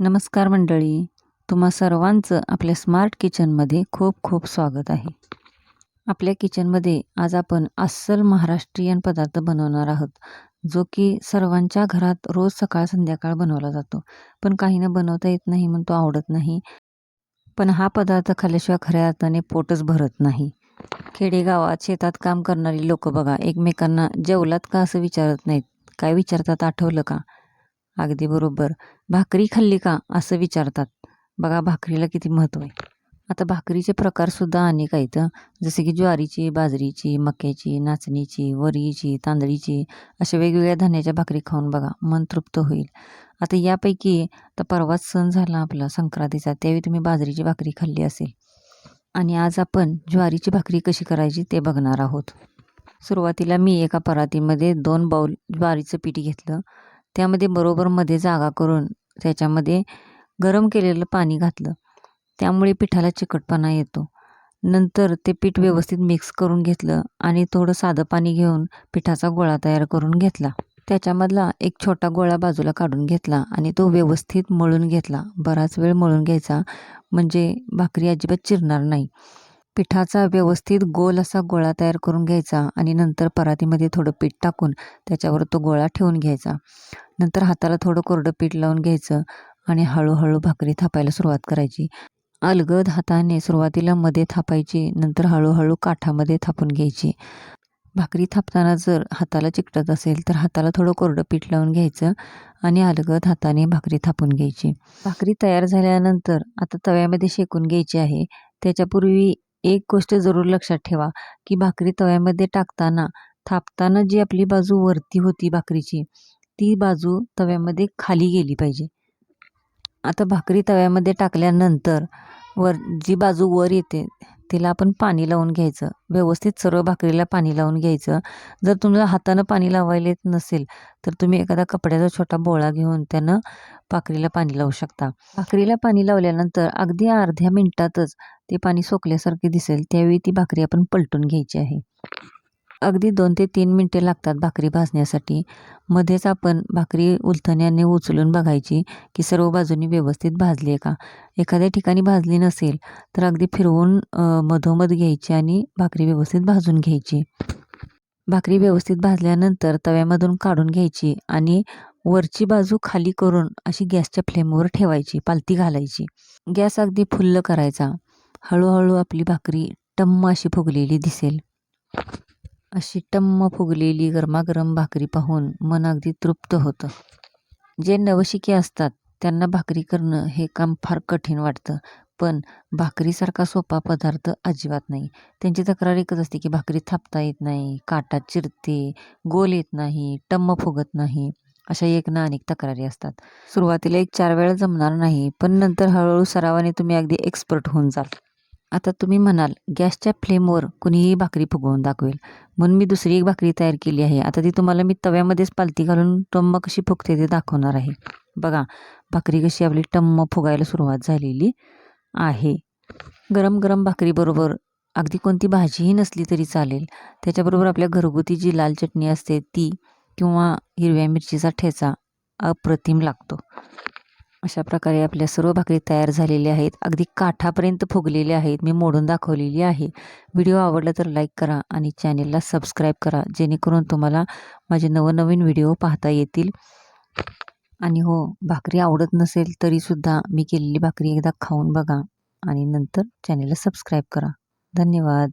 नमस्कार मंडळी तुम्हा सर्वांचं आपल्या स्मार्ट किचनमध्ये खूप खूप स्वागत आहे. आपल्या किचनमध्ये आज आपण अस्सल महाराष्ट्रीयन पदार्थ बनवणार आहोत जो की सर्वांच्या घरात रोज सकाळ संध्याकाळ बनवला जातो. पण काहींना बनवता येत नाही म्हणून तो आवडत नाही. पण हा पदार्थ खाल्ल्याशिवाय खऱ्या अर्थाने पोटच भरत नाही. खेडेगावात शेतात काम करणारी लोक बघा एकमेकांना जेवलात का असं विचारत नाहीत? काय विचारतात आठवलं का? अगदी बरोबर. भाकरी खाल्ली का? असं विचारतात. बघा भाकरीला किती महत्त्व आहे. आता भाकरीचे प्रकारसुद्धा अनेक आहेत जसे की ज्वारीची बाजरीची मक्याची नाचणीची वरीची तांदळीची अशा वेगवेगळ्या धान्याच्या भाकरी खाऊन बघा मन तृप्त होईल. आता यापैकी आता परवाच सण झाला आपला संक्रांतीचा त्यावेळी तुम्ही बाजरीची भाकरी खाल्ली असेल. आणि आज आपण ज्वारीची भाकरी कशी करायची ते बघणार आहोत. सुरुवातीला मी एका परातीमध्ये दोन बाऊल ज्वारीचं पीठ घेतलं. त्यामध्ये बरोबर मध्ये जागा करून त्याच्यामध्ये गरम केलेलं पाणी घातलं. त्यामुळे पिठाला चिकटपणा येतो. नंतर ते पीठ व्यवस्थित मिक्स करून घेतलं आणि थोडं साधं पाणी घेऊन पिठाचा गोळा तयार करून घेतला. त्याच्यामधला एक छोटा गोळा बाजूला काढून घेतला आणि तो व्यवस्थित मळून घेतला. बराच वेळ मळून घ्यायचा म्हणजे भाकरी अजिबात चिरणार नाही. पिठाचा व्यवस्थित गोल असा गोळा तयार करून घ्यायचा आणि नंतर परातीमध्ये थोडं पीठ टाकून त्याच्यावर तो गोळा ठेवून घ्यायचा. नंतर हाताला थोडं कोरडं पीठ लावून घ्यायचं आणि हळूहळू भाकरी थापायला सुरुवात करायची. अलगद हाताने सुरुवातीला मध्ये थापायची नंतर हळूहळू काठामध्ये थापून घ्यायची. भाकरी थापताना जर हाताला चिकटत असेल तर हाताला थोडं कोरडं पीठ लावून घ्यायचं आणि अलगद हाताने भाकरी थापून घ्यायची. भाकरी तयार झाल्यानंतर आता तव्यामध्ये शेकून घ्यायची आहे. त्याच्यापूर्वी एक गोष्ट जरूर लक्षात ठेवा की भाकरी तव्यामध्ये टाकताना थापताना जी आपली बाजू वरती होती भाकरीची ती बाजू तव्यामध्ये खाली गेली पाहिजे. आता भाकरी तव्यामध्ये टाकल्यानंतर वर जी बाजू वर येते तिला आपण पाणी लावून घ्यायचं. व्यवस्थित सर्व भाकरीला पाणी लावून घ्यायचं. जर तुम्हाला हातानं पाणी लावायला येत नसेल तर तुम्ही एखादा कपड्याचा छोटा बोळा घेऊन त्यानं भाकरीला पाणी लावू शकता. भाकरीला पाणी लावल्यानंतर अगदी अर्ध्या मिनिटातच ते पाणी सोकल्यासारखे दिसेल. त्यावेळी ती भाकरी आपण पलटून घ्यायची आहे. अगदी दोन ते तीन मिनटे लागतात भाकरी भाजण्यासाठी. मध्येच आपण भाकरी उलथण्याने उचलून बघायची की सर्व बाजूनी व्यवस्थित भाजली आहे का? एखाद्या ठिकाणी भाजली नसेल तर अगदी फिरवून मधोमध घ्यायची आणि भाकरी व्यवस्थित भाजून घ्यायची. भाकरी व्यवस्थित भाजल्यानंतर तव्यामधून काढून घ्यायची आणि वरची बाजू खाली करून अशी गॅसच्या फ्लेमवर ठेवायची पालती घालायची. गॅस अगदी फुल्ल करायचा. हळूहळू आपली भाकरी टम्म अशी फुगलेली दिसेल. अशी टम्म फुगलेली गरमागरम भाकरी पाहून मन अगदी तृप्त होतं. जे नवशिके असतात त्यांना भाकरी करणं हे काम फार कठीण वाटतं. पण भाकरीसारखा सोपा पदार्थ अजिबात नाही. त्यांची तक्रार एकच असते की भाकरी थापता येत नाही काटात चिरते गोल येत नाही टम्म फुगत नाही. अशा एक ना अनेक तक्रारी असतात. सुरुवातीला एक चार वेळा जमणार नाही पण नंतर हळूहळू सरावाने तुम्ही अगदी एक्सपर्ट होऊन जाल. आता तुम्ही म्हणाल गॅसच्या फ्लेमवर कुणीही भाकरी फुगवून दाखवेल. म्हणून मी दुसरी एक भाकरी तयार केली आहे. आता ती तुम्हाला मी तव्यामध्येच पालती घालून टम्म कशी फुगते ते दाखवणार आहे. बघा भाकरी कशी आपली टम्म फुगायला सुरुवात झालेली आहे. गरम गरम भाकरीबरोबर अगदी कोणती भाजीही नसली तरी चालेल. त्याच्याबरोबर आपल्या घरगुती जी लाल चटणी असते ती किंवा हिरव्या मिरचीचा ठेचा अप्रतिम लागतो. अशा प्रकारे आपल्या सर्व भाकरी तयार झालेल्या आहेत. अगदी काठापर्यंत फुगलेल्या आहेत. मी मोडून दाखवलेली आहे. व्हिडिओ आवडला तर लाईक करा आणि चॅनेलला सबस्क्राईब करा जेणेकरून तुम्हाला माझे नवनवीन व्हिडिओ पाहता येतील. आणि हो भाकरी आवडत नसेल तरीसुद्धा मी केलेली भाकरी एकदा खाऊन बघा आणि नंतर चॅनेलला सबस्क्राईब करा. धन्यवाद.